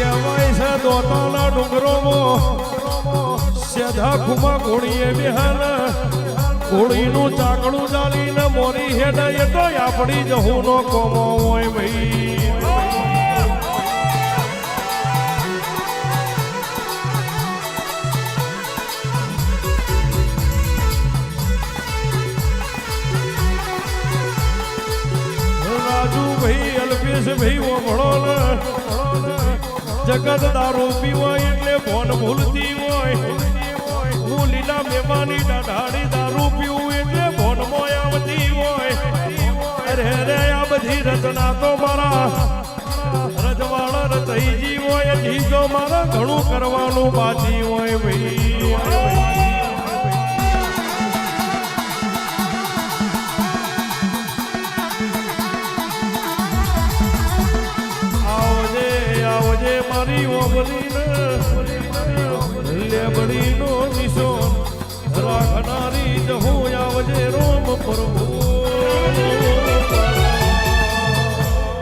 ને દોતાના ડુંગરોમાં. સેધા ખુમા ઘોડીએ બિહાન. ઘોડીનું ચાકડું ચાલીને મોરી હેડ એ તો આપણી જહુનો કોમો હોય ભાઈ. રાજુ ભાઈ અલ્પેશ ભાઈ ઓભળો ને જગત દારૂ પીવાય એટલે ભોન ભૂલતી હોય. હું લીલા મેમાની દાઢાડી દારૂ પીવું એટલે ભોન મોય આવતી હોય. અરે રે આ બધી રચના તો મારા રજવાડા રચાઈ હોય. જીજો મારા ઘણું કરવાનું બાજી હોય ભાઈ મારી ઓબરી ને રાખનારી જહું